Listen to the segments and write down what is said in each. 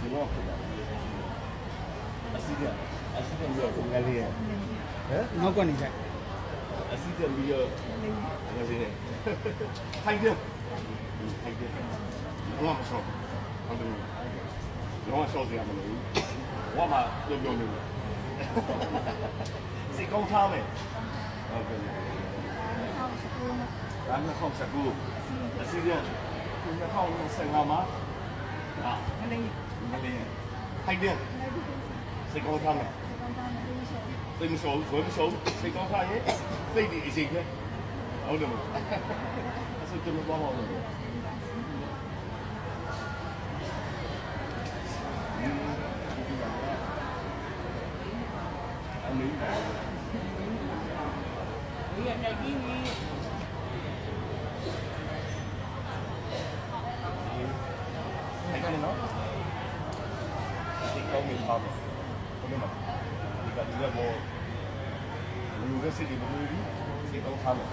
ဒီတော့ဖြစ်တာအစီကအစီကမြေကိုငလေးရဟမ်နောက်ကနေကြအစီကမြေကိုငလေးရထိုင်တယ်ထိုင်တယ်ဘာမှမဆော့ဘာလို့တော့ဆော့စရာမလိုဘူးဘာမှပြောပြောနေဘူးစိတ်ကောင်းထားမယ်ဟုတ်ကဲ့ဒါမှမဟုတ်စကူအစီကအစီက2025မှာ ယ်သိမရှုံးဝယ်မရှုံးစိတ်ကောင်းထားရဲ့စိတ်ဒီအချိန်ပဲဟုတ်တယ်မလားအစကျွန်တော်ဘာမှမလုပ်ဘူးအမေဒီကနေ့ဒီ နေ့ထိုင်တယ်နော်စိတ်ကောင်းမိပါမယ်ဟုတ်တယ်မလားဒီကဒီကဘောလူကစိတ်ဒီမလို့ဒီစိတ်ကောင်းထားမယ်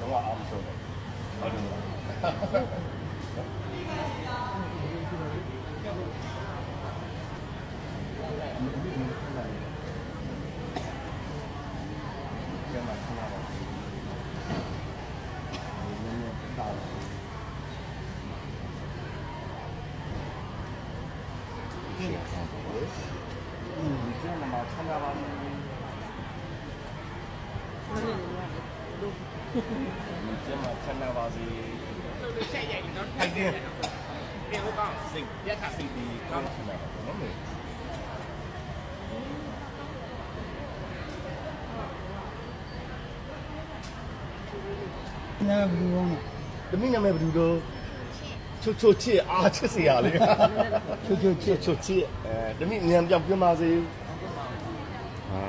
တော့အားမဆုံးဘူးဟုတ်တယ်မလားကျန်မှာခဏပါနည်းနည်းတား ဒီကျန်မှာဆန္ဒပါမယ်ဒီကျန်မှာဆန္ဒပါစီဆိုလို့ချက်ရိုက်နော်ထိုက်တယ်ပြန်ဟုတ်ကောင်းစိတ်ရက်ခါစိတ်ဒီကောင်းချင်တာပါနော်မေညာဘူးကောင်းတော့တမိနာမည်ဘယ်သူတော့ ချွတ်ချွတ်ချစ်အားချစ်စရာလေချွတ်ချွတ်ချချစ်ွတ်ချွတ်ချစ်အဲတမိညံပြောင်းပြမစေဟာ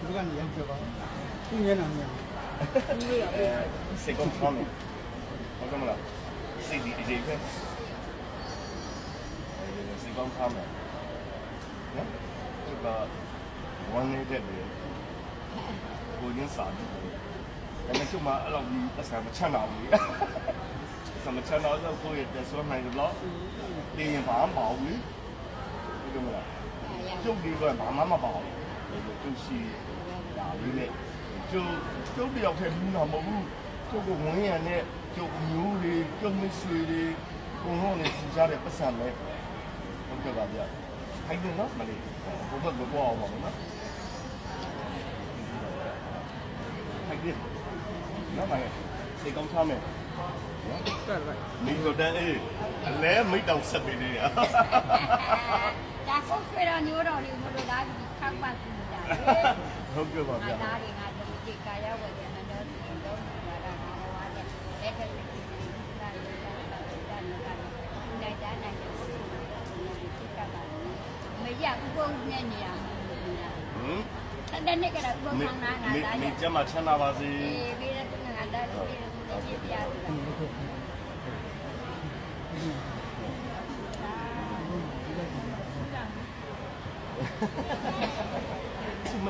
ဒီကနေရောက်ပြပါသူညနာမြန်အဲစိတ်ကောင်းထားမယ်ဟုတ်ကဲ့မလားစိတ်ဒီအရေးပဲစိတ်ကောင်းထားမယ်နော်ဒီကဝမ်းနေတဲ့လေ ကိုရင်းစားတယ်ဒါပေမဲ့ကျမအဲ့လိုကြီးအဆန်မချမ်းသာဘူး။စမချမ်းသာတော့ကိုယ့်ရဲ့ဆွမ်းနိုင်တယ်လို့တင်းရင်ဘာမှမပေါ့ဘူး။ဒီလိုမလား။ကျုပ်ဒီကဘာမှမပေါ့ဘူး။ကျုပ်ရှိဒါလေးနဲ့ကျုပ်ကျုပ်တယောက်တည်းလူနာမဟုတ်ဘူး။ကျုပ်ကဝင်းရံနဲ့ကျုပ်မျိုးတွေကျုပ်မရှိတွေဘုံလုံးနဲ့ထူကြတဲ့ပတ်စံပဲ။ဟုတ်ကဲ့ပါဗျ။ခိုင်းတယ်နော်မလေး။ဘုဘကဘောအောင်ပါနော်။ ခိုင်းတယ်နော်မလေးစိတ်ကောင်းထားမယ်နော်တက်လိုက်မိကိုတန်းအေးအလဲမိတောင်ဆက်ပေးနေရဒါဆုံးဆွေတော်ညိုးတော်လေးမလို့လားဒီခောက်ပတ်ပြီးတာလေဟုတ်ကဲ့ပါငါဗျာသားတွေငါတို့ဒီကာယဝေဒနာတို့ဒီတော့ဒီလာတာငါဝါတဲ့လက်ထက်လက်ထက်ဒီလာလို့တာတာတာတာနိုင်တာနိုင်တယ်ဒီကပါမရဘူးဘုံနဲ့နေရမှာဟမ် တတဲ့နေ့ကတော့ဘုံမိဆောင်နာငါမိသားမိရဲ့ကျမချမ်းသာပါစေအေးပြီးတော့ငါသားတို့ပြီးတော့ဒီပြရတယ်သူမ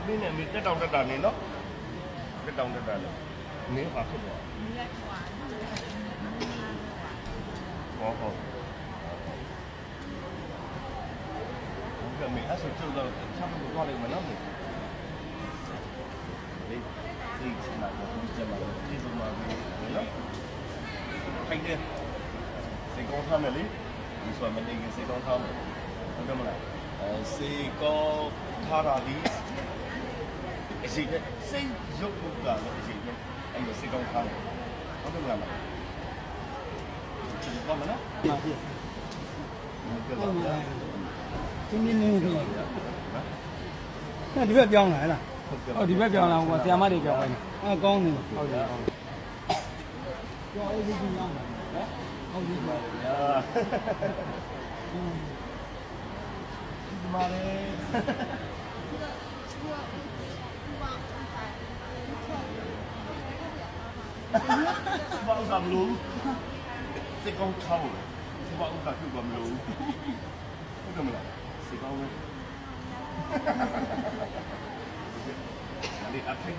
ဒီစနာကိုကျမလို့ဒီလိုမှနော်ခိုင်တယ်စေကောင်းထားမယ်လေဒီဆိုမနေကစေကောင်းထားမယ်ဟုတ်တယ်မလားအဲစေကောင်းထားတာဒီအစီကစိတ်ရုပ်ပုဒ်ကလည်းအစီကအဲ့လိုစေကောင်းထားတယ်ဟုတ်တယ်မလားဒီကောင်းမလားပါပြဟုတ်ကဲ့ပါဗျာဒီနည်းနည်းတော့အဲ့ဒီဘက်ပြောင်းလာဟဲ့လား ဟုတ်ကဲ့ဟုတ်ဒီဘက်ပြောင်းလာဟိုဆရာမတွေပြောင်းလိုက်အဲကောင်းတယ်ဟုတ်တယ်ဟုတ်တယ်ကျော်အေးဒီကြီးရောက်ဟုတ်ပြီပါညာဒီမှာလေဘာလို့ကမလို့စေကောင်းထားလို့ဘာလို့ကပြုတ်ကမလို့ဟုတ်ကဲ့မလားစေကောင်း Để phát thanh.